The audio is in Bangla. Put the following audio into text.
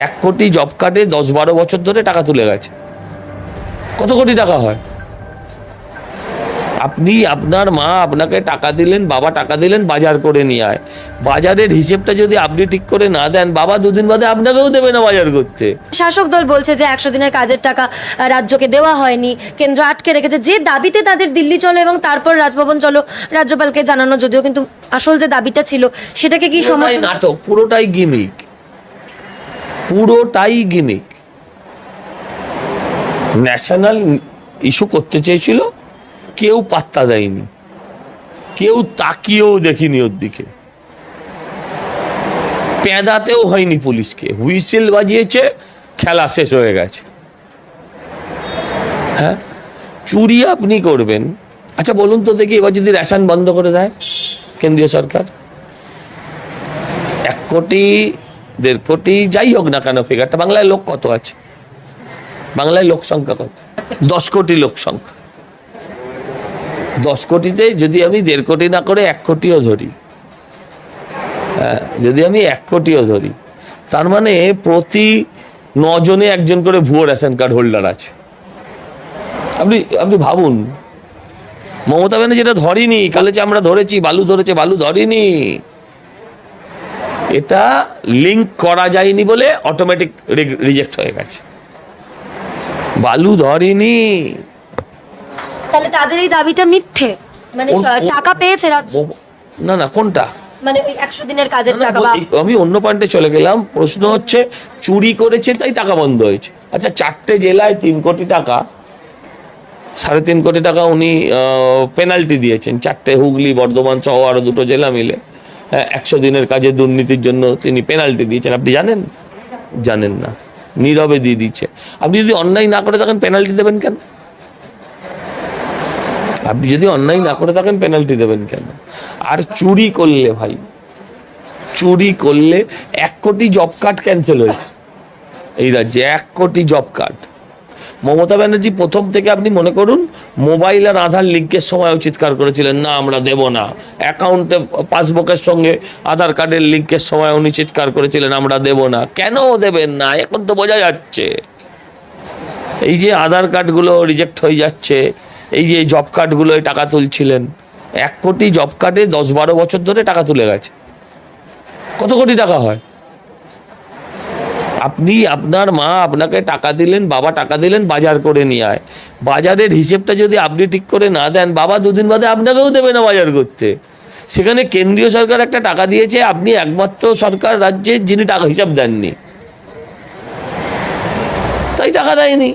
এক কোটি জব কার্ডে দশ বারো বছর ধরে টাকা তুলে গেছে। কত কোটি টাকা হয়? আপনি আপনার মা আপনাকে টাকা দিলেন বাবা টাকা দিলেন বাজার করে নিয়ে আয়। বাজারের হিসেবটা যদি আপনি ঠিক করে না দেন বাবা দুদিন বাদে আপনাকেও দেবে না বাজার করতে। শাসক দল বলছে যে একশো দিনের কাজের টাকা রাজ্যকে দেওয়া হয়নি। কেন্দ্র আটকে রেখেছে। যে দাবিতে তাদের দিল্লি চলো এবং তারপর রাজভবন চলো রাজ্যপালকে জানানো যদিও কিন্তু আসল যে দাবিটা ছিল সেটাকে কি সমর্থন নাটক পুরোটাই গিমিক পুরোটাই গিমিক। ন্যাশনাল ইস্যু করতে চেয়েছিল, কেউ পাত্তা দেয়নি। কেউ তাকিয়েও দেখিনি ওর দিকে। পেঁদাতেও হয়নি পুলিশকে। হুইসেল বাজিয়েছে, খেলা শেষ হয়ে গেছে। হ্যাঁ? চুরি আপনি করবেন। আচ্ছা বলুন তো দেখি, এবার যদি রেশন বন্ধ করে দেয় কেন্দ্রীয় সরকার। এক কোটি দেড় কোটি যাই হোক না কেন ফিগারটা বাংলায় লোক কত আছে? বাংলায় লোক সংখ্যা কত? দশ কোটি লোক সংখ্যা। দশ কোটিতে যদি আমি দেড় কোটি না করে এক কোটিও ধরি হ্যাঁ, যদি আমি এক কোটিও ধরি তার মানে প্রতি নজনে একজন করে ভুয়ো রেশন কার্ড হোল্ডার আছে। আপনি আপনি ভাবুন মমতা ব্যানার্জি এটা ধরিনি কালেছে আমরা ধরেছি বালু ধরেছে বালু ধরিনি। এটা লিংক করা যায়নি বলে অটোমেটিক রিজেক্ট হয়ে গেছে। বালু ধরেনি। তাহলে তাদের এই দাবিটা মিথ্যে? মানে টাকা পেয়েছে রাজ্য? না না কোনটা? মানে ওই একশো দিনের কাজের টাকা আমি অন্য পয়েন্টে চলে গেলাম। প্রশ্ন হচ্ছে চুরি করেছে তাই টাকা বন্ধ হয়েছে। আচ্ছা চারটে জেলায় তিন কোটি টাকা সাড়ে তিন কোটি টাকা উনি পেনাল্টি দিয়েছেন। চারটে হুগলি বর্ধমান সহ আরও দুটো জেলা মিলে। একশো দিনের কাজে দুর্নীতির জন্য তিনি পেনাল্টি দিয়েছেন। আপনি জানেন? জানেন না। নীরবে দিয়ে দিচ্ছে আপনি যদি অন্যায় না করে থাকেন পেনাল্টি দেবেন কেন? আপনি যদি অন্যায় না করে থাকেন পেনাল্টি দেবেন কেন? আর চুরি করলে ভাই, চুরি করলে এক কোটি জব কার্ড ক্যান্সেল হয়েছে। এই রাজ্যে এক কোটি জব কার্ড মমতা ব্যানার্জি প্রথম থেকে আপনি মনে করুন, মোবাইল আর আধার লিঙ্কের সময়ও চিৎকার করেছিলেন, না, আমরা দেব না। অ্যাকাউন্টে পাসবুকের সঙ্গে আধার কার্ডের লিঙ্কের সময় উনি চিৎকার করেছিলেন, আমরা দেব না। কেন দেবেন না? এখন তো বোঝা যাচ্ছে। এই যে আধার কার্ডগুলো রিজেক্ট হয়ে যাচ্ছে, এই যে জব কার্ডগুলো টাকা তুলছিলেন, এক কোটি জব কার্ডে দশ বারো বছর ধরে টাকা তুলে গেছে। কত কোটি টাকা হয়? আপনি আপনার মা আপনাকে টাকা দিলেন, বাবা টাকা দিলেন, বাজার করে নিয়ে আয়। বাজারের হিসেবটা যদি আপনি ঠিক করে না দেন, বাবা দুদিন বাদে আপনাকেও দেবে না বাজার করতে। সেখানে কেন্দ্রীয় সরকার একটা টাকা দিয়েছে, আপনি একমাত্র সরকার রাজ্যে যিনি টাকা হিসাব দেননি। তাই টাকা দেয়নি।